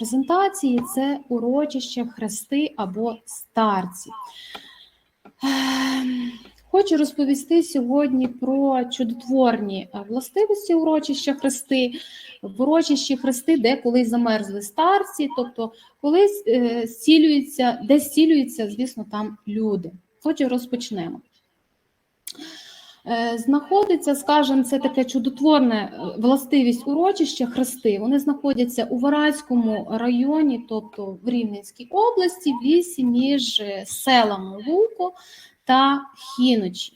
презентації це урочище хрести або старці. Ем, Хочу розповісти сьогодні про чудотворні е, властивості урочища хрести. В урочищі хрести, де колись замерзли старці, тобто колись е, зцілюються, де зцілюються, звісно, там люди. Хочу розпочнемо. Е, Знаходиться, скажімо, це таке чудотворне е, властивість урочища хрести. Вони знаходяться у Варацькому районі, тобто в Рівненській області, в лісі між е, селами Луко та Хіночі.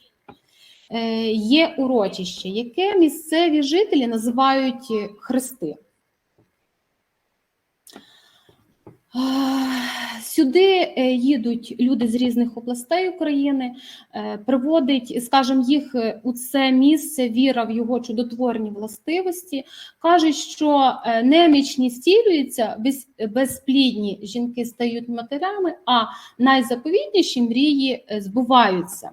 Є урочище, яке місцеві жителі називають хрести. Е, Сюди е, їдуть люди з різних областей України, е, приводить, скажімо, їх е, у це місце віра в його чудотворні властивості. Кажуть, що немічні стілюються, безплідні жінки стають матерями, а найзаповітніші мрії збуваються.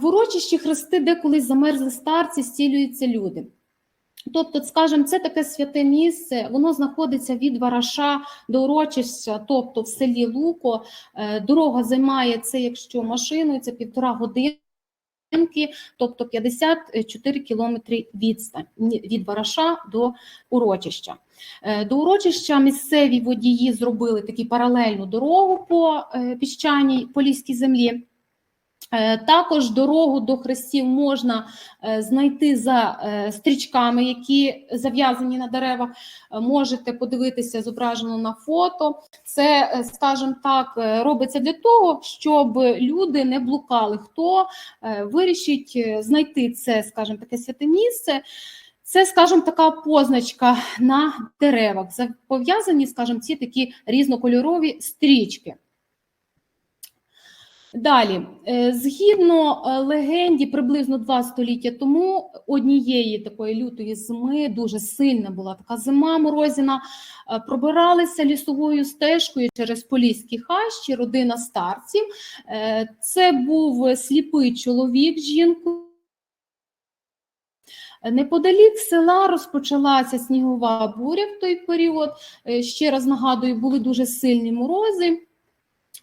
В урочищі хрести, де колись замерзли старці, стілюються люди. Тобто, скажімо, це таке святе місце, воно знаходиться від Вараша до урочища, тобто в селі Луко. Е, Дорога займає це, якщо машиною, це півтора годинки, тобто 54 кілометри відстань від Вараша до урочища. Е, До урочища місцеві водії зробили таку паралельну дорогу по е, піщаній поліській землі. Е, Також дорогу до хрестів можна е, знайти за е, стрічками, які зав'язані на деревах. Можете подивитися зображено на фото. Це, скажімо так, робиться для того, щоб люди не блукали. Хто вирішить знайти це, скажімо, таке святе місце. Це, скажімо, така позначка на деревах. Пов'язані, скажімо, ці такі різнокольорові стрічки. Далі, е, згідно е, легенді, приблизно два століття тому однієї такої лютої зими, дуже сильна була така зима морозіна, е, пробиралися лісовою стежкою через Поліські хащі, родина старців. Це був сліпий чоловік з жінкою. Неподалік села розпочалася снігова буря в той період. Ще раз нагадую, були дуже сильні морози.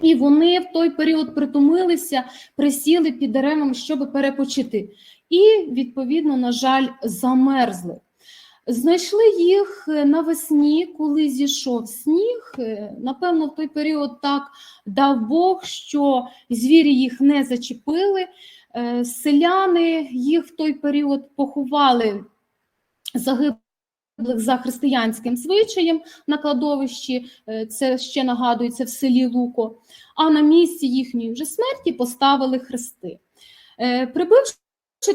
І вони в той період притомилися, присіли під деревами, щоб перепочити. І, відповідно, на жаль, замерзли. Знайшли їх е, навесні, коли зійшов сніг. Е, Напевно, в той період так дав Бог, що звірі їх не зачепили. Е, Селяни їх в той період поховали загиблих за християнським звичаєм на кладовищі. Е, Це ще нагадується в селі Луко. А на місці їхньої вже смерті поставили хрести. Е, Прибивши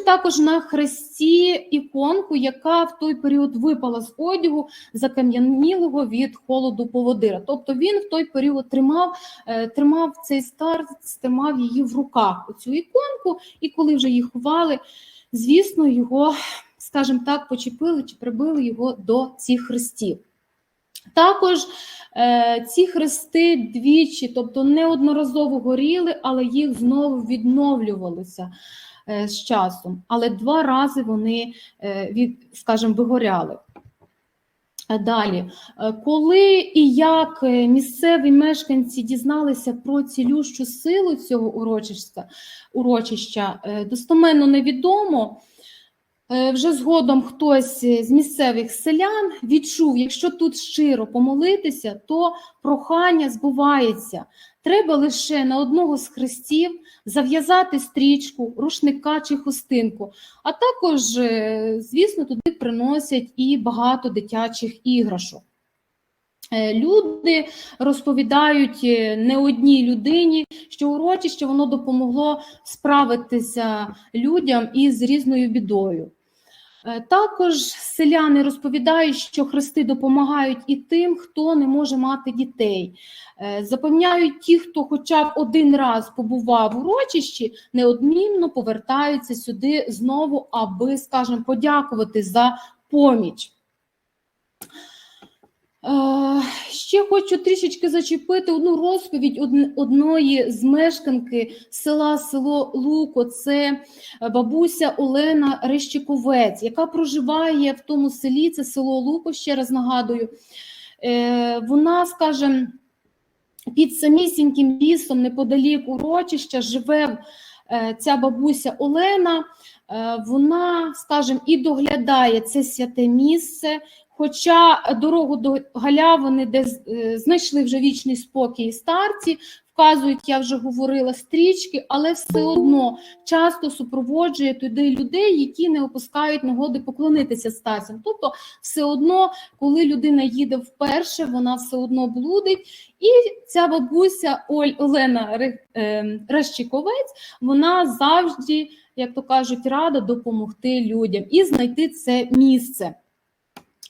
також на хресті іконку, яка в той період випала з одягу закам'янілого від холоду поводира. Тобто він в той період тримав, е, тримав цей старець, тримав її в руках, цю іконку, і коли вже її ховали, звісно, його, скажімо так, почепили чи прибили його до цих хрестів. Також е, ці хрести двічі, тобто неодноразово горіли, але їх знову відновлювалося е, з часом. Але два рази вони, е, від, скажімо, вигоряли. Е, Далі, Е, коли і як е, місцеві мешканці дізналися про цілющу силу цього урочища, урочища достоменно невідомо. Е, Вже згодом хтось з місцевих селян відчув, якщо тут щиро помолитися, то прохання збувається. Треба лише на одного з хрестів зав'язати стрічку, рушника чи хустинку. А також, е, звісно, туди приносять і багато дитячих іграшок. Е, Люди розповідають е, не одній людині, що урочище воно допомогло справитися людям із різною бідою. Е, Також селяни розповідають, що хрести допомагають і тим, хто не може мати дітей. Е, Запевняють ті, хто хоча б один раз побував у урочищі, неодмінно повертаються сюди знову, аби, скажімо, подякувати за поміч. Е, Ще хочу трішечки зачепити одну розповідь одн- одної з мешканки села село Луко. Це е, бабуся Олена Рещиковець, яка проживає в тому селі. Це село Луко, ще раз нагадую. Е, Вона, скажімо, під самісіньким лісом, неподалік урочища, живе ця бабуся Олена. Вона, скажімо, і доглядає це святе місце. Хоча дорогу до галявини, де е, знайшли вже вічний спокій старці, вказують, я вже говорила, стрічки, але все одно часто супроводжує туди людей, які не опускають нагоди поклонитися старцям. Тобто, все одно, коли людина їде вперше, вона все одно блудить. І ця бабуся Оль Олена е, вона завжди, як то кажуть, рада допомогти людям і знайти це місце.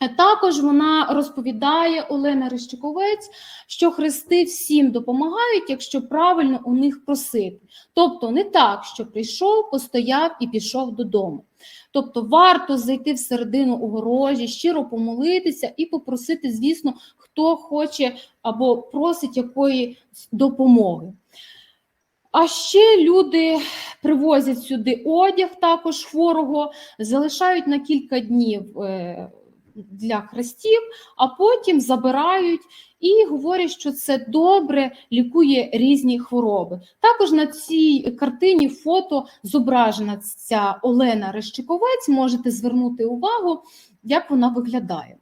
Також вона розповідає Олена Рещиковець, що хрести всім допомагають, якщо правильно у них просити. Тобто не так, що прийшов, постояв і пішов додому. Тобто варто зайти всередину огорожі, щиро помолитися і попросити, звісно, хто хоче або просить якої допомоги. А ще люди привозять сюди одяг також хворого, залишають на кілька днів е, для хрестів, а потім забирають і говорять, що це добре лікує різні хвороби. Також на цій картині фото зображена ця Олена Рещиковець. Можете звернути увагу, як вона виглядає.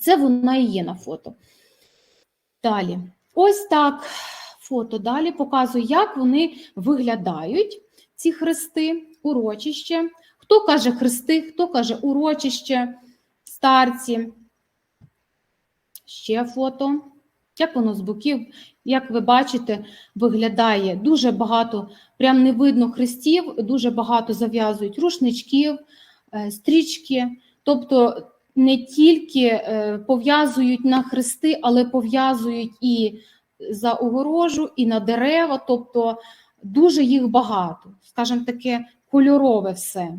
Це вона і є на фото. Далі. Ось так фото далі показує, як вони виглядають, ці хрести, урочище. Хто каже хрести, хто каже урочище, старці. Ще фото. Як воно з боків, як ви бачите, виглядає дуже багато, прям не видно хрестів, дуже багато зав'язують рушничків, е, стрічки. Тобто не тільки е, пов'язують на хрести, але пов'язують і за огорожу, і на дерева. Тобто дуже їх багато. Скажімо таке, кольорове все.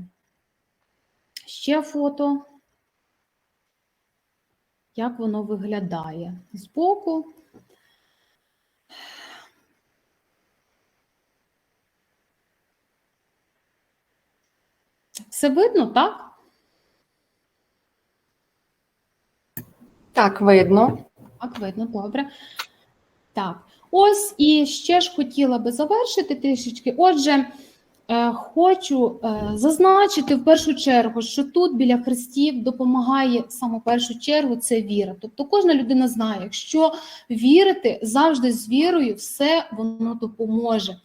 Ще фото. Як воно виглядає збоку. Все видно, так? Так, видно. Так, видно, добре. Так, ось і ще ж хотіла би завершити трішечки. Отже, хочу е, зазначити в першу чергу, що тут біля хрестів допомагає в першу чергу це віра. Тобто кожна людина знає, якщо вірити, завжди з вірою все воно допоможе.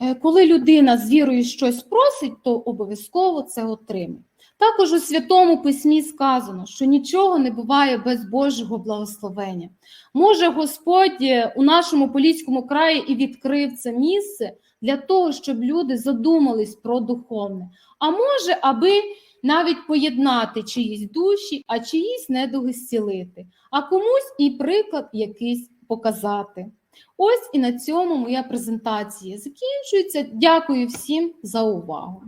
Е, Коли людина з вірою щось просить, то обов'язково це отримає. Також у Святому Письмі сказано, що нічого не буває без Божого благословення. Може, Господь е, у нашому Поліському краї і відкрив це місце для того, щоб люди задумались про духовне. А може, аби навіть поєднати чиїсь душі, а чиїсь недуги зцілити, а комусь і приклад якийсь показати. Ось і на цьому моя презентація закінчується. Дякую всім за увагу.